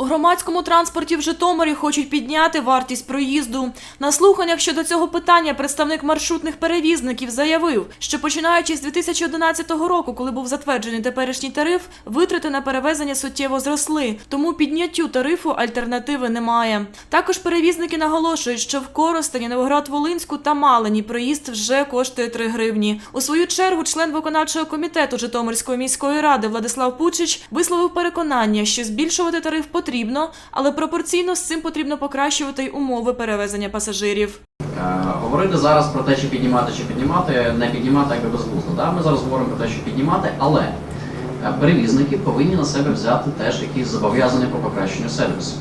У громадському транспорті в Житомирі хочуть підняти вартість проїзду. На слуханнях щодо цього питання представник маршрутних перевізників заявив, що починаючи з 2011 року, коли був затверджений теперішній тариф, витрати на перевезення суттєво зросли, тому підняттю тарифу альтернативи немає. Також перевізники наголошують, що в Коростені, Новоград-Волинську та Малині проїзд вже коштує 3 гривні. У свою чергу член виконавчого комітету Житомирської міської ради Владислав Пучич висловив переконання, що збільшувати тариф потрібно, але пропорційно з цим потрібно покращувати й умови перевезення пасажирів. Е, Говорити зараз про те, чи піднімати, чи піднімати, не піднімати, якби безглуздо. Да? Ми зараз говоримо про те, що піднімати, але е, перевізники повинні на себе взяти теж якісь зобов'язання по покращенню сервісу.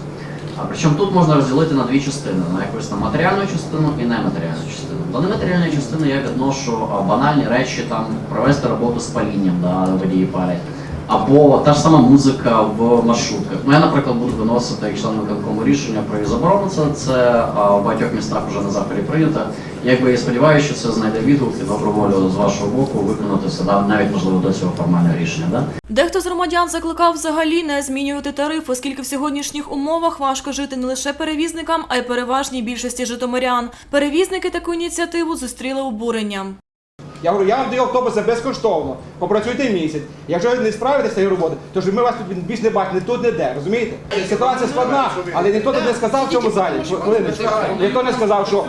А причому тут можна розділити на дві частини: на якусь там матеріальну частину і нематеріальну частину. До нематеріальної частини я відношу банальні речі, там провести роботу з палінням, да, водії палять. Або та ж сама музика в маршрутках. Ну, я, наприклад, буду виносити як член виконкому рішення про її заборону. Це, це а, в багатьох містах вже на заході прийнято. Якби я сподіваюся, що це знайде відгук і добру волю з вашого боку виконати все, да, навіть можливо до цього формального рішення. Да? Дехто з громадян закликав взагалі не змінювати тариф, оскільки в сьогоднішніх умовах важко жити не лише перевізникам, а й переважній більшості житомирян. Перевізники таку ініціативу зустріли обуренням. Я говорю, я вам даю автобуси безкоштовно, попрацюйте місяць. Якщо ви не справитеся цієї роботи, то ж ми вас тут більш не бачимо, ні тут, не де, розумієте? Ситуація складна, але ніхто тут не сказав в цьому залі. хвилиночку, Ніхто не сказав, що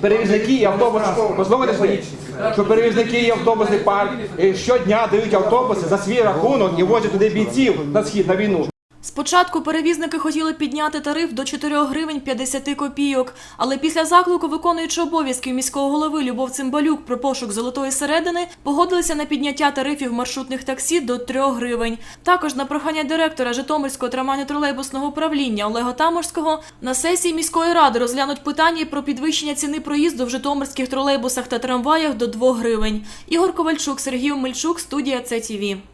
перевізники і автобуси, послухайте свої, що перевізники і автобусний парк е, щодня дають автобуси за свій рахунок і возять туди бійців на схід, на війну. Спочатку перевізники хотіли підняти тариф до 4 гривень 50 копійок, але після заклику виконуючого обов'язків міського голови Любов Цимбалюк про пошук золотої середини погодилися на підняття тарифів маршрутних таксі до 3 гривень. Також на прохання директора Житомирського трамвайно-тролейбусного управління Олега Таморського на сесії міської ради розглянуть питання про підвищення ціни проїзду в житомирських тролейбусах та трамваях до 2 гривень. Ігор Ковальчук, Сергій Мельчук, студія ЦТВ.